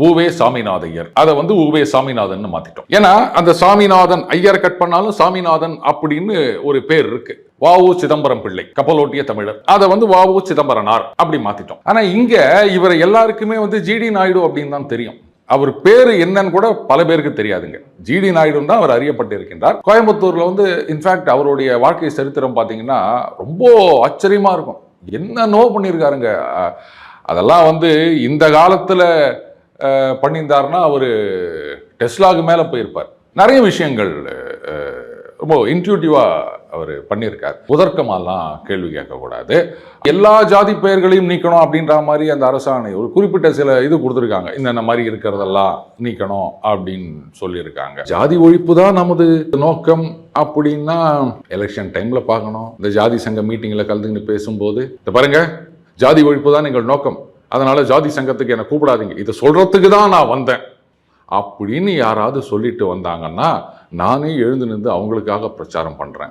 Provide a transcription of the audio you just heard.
ஊவே சாமிநாத ஐயர் அதை வந்து ஊவே சாமிநாதன் மாத்திட்டோம். ஏன்னா அந்த சாமிநாதன் ஐயர் கட் பண்ணாலும் சாமிநாதன் அப்படின்னு ஒரு பேர் இருக்கு. வாவு சிதம்பரம் பிள்ளை கப்பலோட்டிய தமிழர். அதை வந்து வாவு சிதம்பரனார் அப்படி மாத்திட்டோம். ஆனா இங்க இவரை எல்லாருக்குமே வந்து ஜிடி நாயுடு அப்படின்னு தான் தெரியும். அவர் பேரு என்னன்னு கூட பல பேருக்கு தெரியாதுங்க. ஜிடி நாயுடு தான் அவர் அறியப்பட்டு இருக்கின்றார் கோயம்புத்தூர்ல வந்து இன்ஃபேக்ட் அவருடைய வாழ்க்கை சரித்திரம் பார்த்தீங்கன்னா ரொம்ப ஆச்சரியமா இருக்கும். என்னென்னோ பண்ணியிருக்காருங்க அதெல்லாம் வந்து இந்த காலத்துல பண்ணியிருந்தாருன்னா அவர் டெஸ்லாக்கு மேலே போயிருப்பார். நிறைய விஷயங்கள் ரொம்ப இன்ட்யூட்டிவாக அவர் பண்ணியிருக்கார். உதர்க்கமாலாம் கேள்வி கேட்கக்கூடாது. எல்லா ஜாதி பெயர்களையும் நீக்கணும் அப்படின்ற மாதிரி அந்த அரசாணை ஒரு குறிப்பிட்ட சில இது கொடுத்துருக்காங்க. இந்த மாதிரி இருக்கிறதெல்லாம் நீக்கணும் அப்படின்னு சொல்லியிருக்காங்க. ஜாதி ஒழிப்பு தான் நமது நோக்கம் அப்படின்னா எலெக்ஷன் டைமில் பார்க்கணும். இந்த ஜாதி சங்க மீட்டிங்கில் கலந்துக்கிட்டு பேசும்போது இந்த பாருங்க ஜாதி ஒழிப்பு தான் எங்கள் நோக்கம். அதனால் ஜாதி சங்கத்துக்கு என்னை கூப்பிடாதீங்க. இதை சொல்கிறதுக்கு தான் நான் வந்தேன். அப்படின்னு யாராவது சொல்லிட்டு வந்தாங்கன்னா நானே எழுந்து நின்று அவங்களுக்காக பிரச்சாரம் பண்ணுறேன்